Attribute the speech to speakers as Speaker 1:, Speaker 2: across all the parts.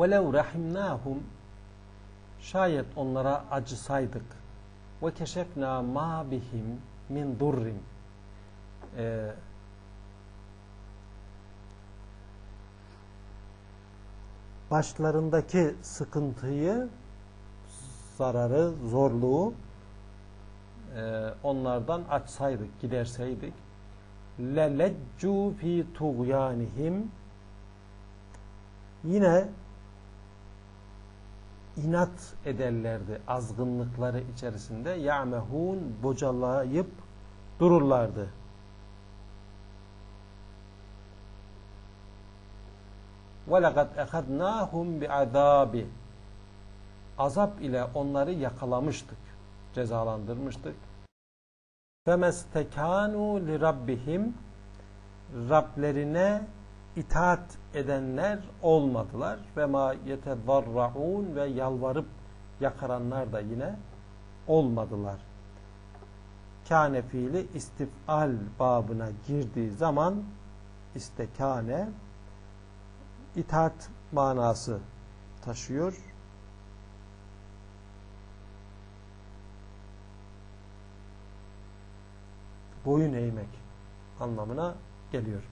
Speaker 1: وَلَوْ رَحِمْنَاهُمْ Şayet onlara acısaydık ve keşefna ma bihim min durrin ee, başlarındaki sıkıntıyı zararı, zorluğu e, onlardan açsaydık, giderseydik leleccu fi tuğyanihim yine inat ederlerdi azgınlıkları içerisinde ya'mehun bocalayıp dururlardı. وَلَقَدْ اَخَذْنَاهُمْ بِعَذَابِ Azap ile onları yakalamıştık, cezalandırmıştık. فَمَسْتَكَانُوا لِرَبِّهِمْ Rablerine itaat edenler olmadılar ve ma yetedarraun ve yalvarıp yakaranlar da yine olmadılar. Kâne fiili istifal babına girdiği zaman istekane itaat manası taşıyor. Boyun eğmek anlamına geliyor.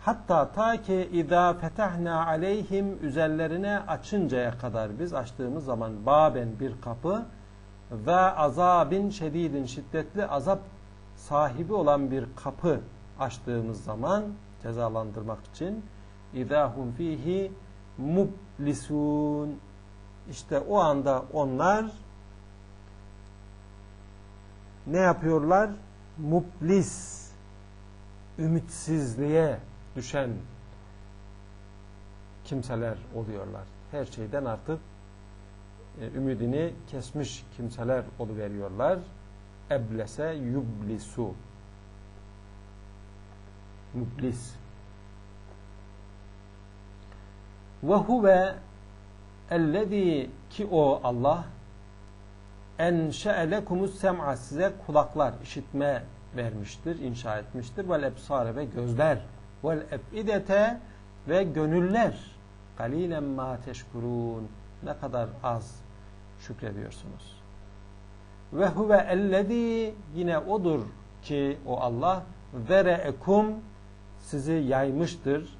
Speaker 1: Hatta ta ki idâ fetahna aleyhim üzerlerine açıncaya kadar biz açtığımız zaman baben bir kapı ve azabin şedidin şiddetli azap sahibi olan bir kapı açtığımız zaman cezalandırmak için idahum fihi mublisun işte o anda onlar ne yapıyorlar? Mublis ümitsizliğe düşen kimseler oluyorlar. Her şeyden artık e, ümidini kesmiş kimseler oluveriyorlar. Eblese yublisu mublis ve huve ellezî ki o Allah enşe'e lekumus sem'a size kulaklar, işitme vermiştir, inşa etmiştir. Vel ebsare ve gözler vel efidete ve gönüller galilen ma teşkurun ne kadar az şükrediyorsunuz. Ve huve ellezî yine odur ki o Allah vereekum sizi yaymıştır,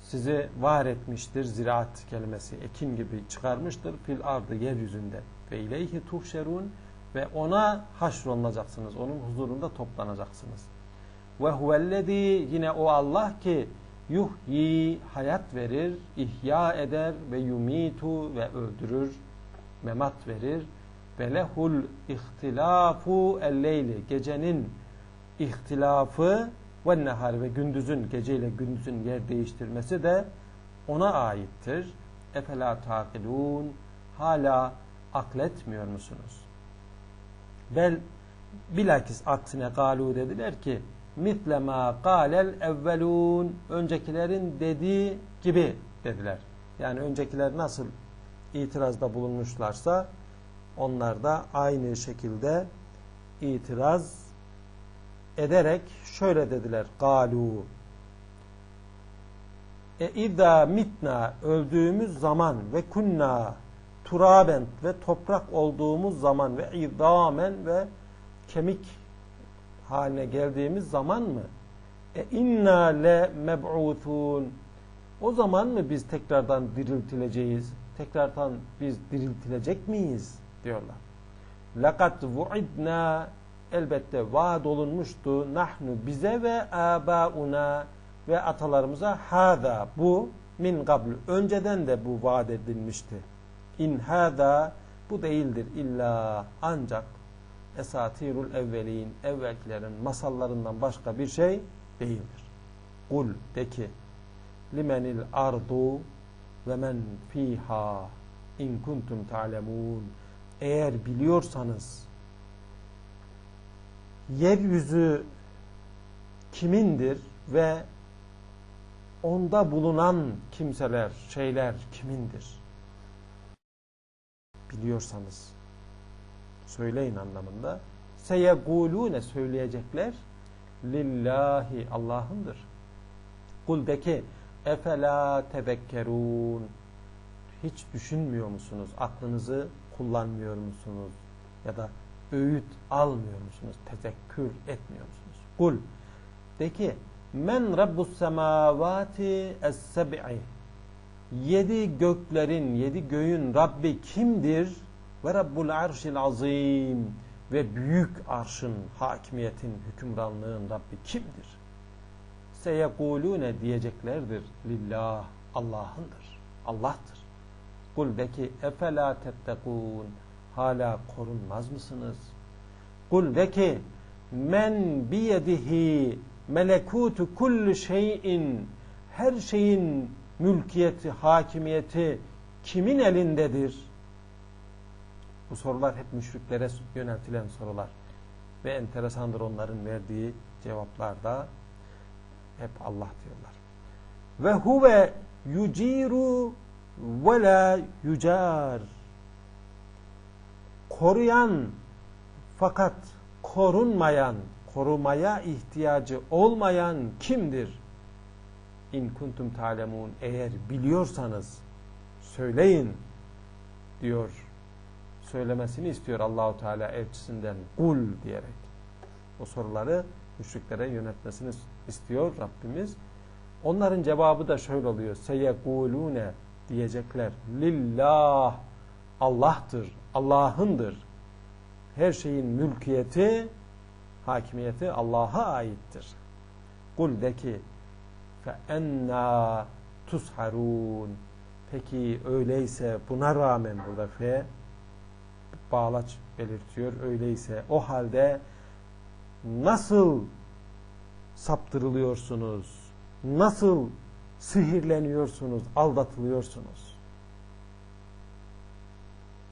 Speaker 1: sizi var etmiştir. Ziraat kelimesi ekin gibi çıkarmıştır. Fil ardı yeryüzünde. Ve ileyhi tuhşerun ve ona haşrolunacaksınız. Onun huzurunda toplanacaksınız. Ve huvellezî yine o Allah ki yuhyi hayat verir, ihya eder ve yumitu ve öldürür, memat verir. Ve lehul ihtilafu elleyli gecenin ihtilafı ve nehar ve gündüzün geceyle gündüzün yer değiştirmesi de ona aittir. Efela takilun hala akletmiyor musunuz? Bel bilakis aksine galu dediler ki mitle ma galel evvelun öncekilerin dediği gibi dediler. Yani öncekiler nasıl itirazda bulunmuşlarsa onlar da aynı şekilde itiraz ederek şöyle dediler. Galu e idâ mitna öldüğümüz zaman ve kunna turaben ve toprak olduğumuz zaman ve idamen ve kemik haline geldiğimiz zaman mı? E inna le meb'utun o zaman mı biz tekrardan diriltileceğiz? Tekrardan biz diriltilecek miyiz? diyorlar. Lakat vu'idna elbette vaad olunmuştu nahnu bize ve abauna ve atalarımıza hada bu min qabl önceden de bu vaat edilmişti. İn hada bu değildir illa ancak esatirul evvelin evvelkilerin masallarından başka bir şey değildir. Kul de ki limenil ardu ve men fiha in kuntum ta'lemun eğer biliyorsanız yeryüzü kimindir ve onda bulunan kimseler, şeyler kimindir? Biliyorsanız söyleyin anlamında. Seyegulune söyleyecekler lillahi Allah'ındır. Kul de ki efela tezekkerun hiç düşünmüyor musunuz? Aklınızı kullanmıyor musunuz? Ya da öğüt almıyor musunuz? Tezekkür etmiyor musunuz? Kul de ki men rabbus semavati es-seb'i yedi göklerin, yedi göğün Rabbi kimdir? Ve Rabbul arşil azim ve büyük arşın, hakimiyetin, hükümranlığın Rabbi kimdir? Seyekulune diyeceklerdir. Lillah, Allah'ındır. Allah'tır. Kul de efela tettekûn hala korunmaz mısınız? Kul de ki men biyedihi melekutu kulli şeyin her şeyin mülkiyeti, hakimiyeti kimin elindedir? Bu sorular hep müşriklere yöneltilen sorular. Ve enteresandır onların verdiği cevaplarda hep Allah diyorlar. Ve huve yuciru ve la yucar. Koruyan fakat korunmayan, korumaya ihtiyacı olmayan kimdir? İn kuntum talemun eğer biliyorsanız söyleyin diyor. Söylemesini istiyor Allahu Teala elçisinden kul diyerek. O soruları müşriklere yönetmesini istiyor Rabbimiz. Onların cevabı da şöyle oluyor. Seyekulune diyecekler. Lillah Allah'tır. Allah'ındır. Her şeyin mülkiyeti, hakimiyeti Allah'a aittir. Kul de ki fe enna tusharun peki öyleyse buna rağmen burada fe bağlaç belirtiyor. Öyleyse o halde nasıl saptırılıyorsunuz? Nasıl sihirleniyorsunuz, aldatılıyorsunuz?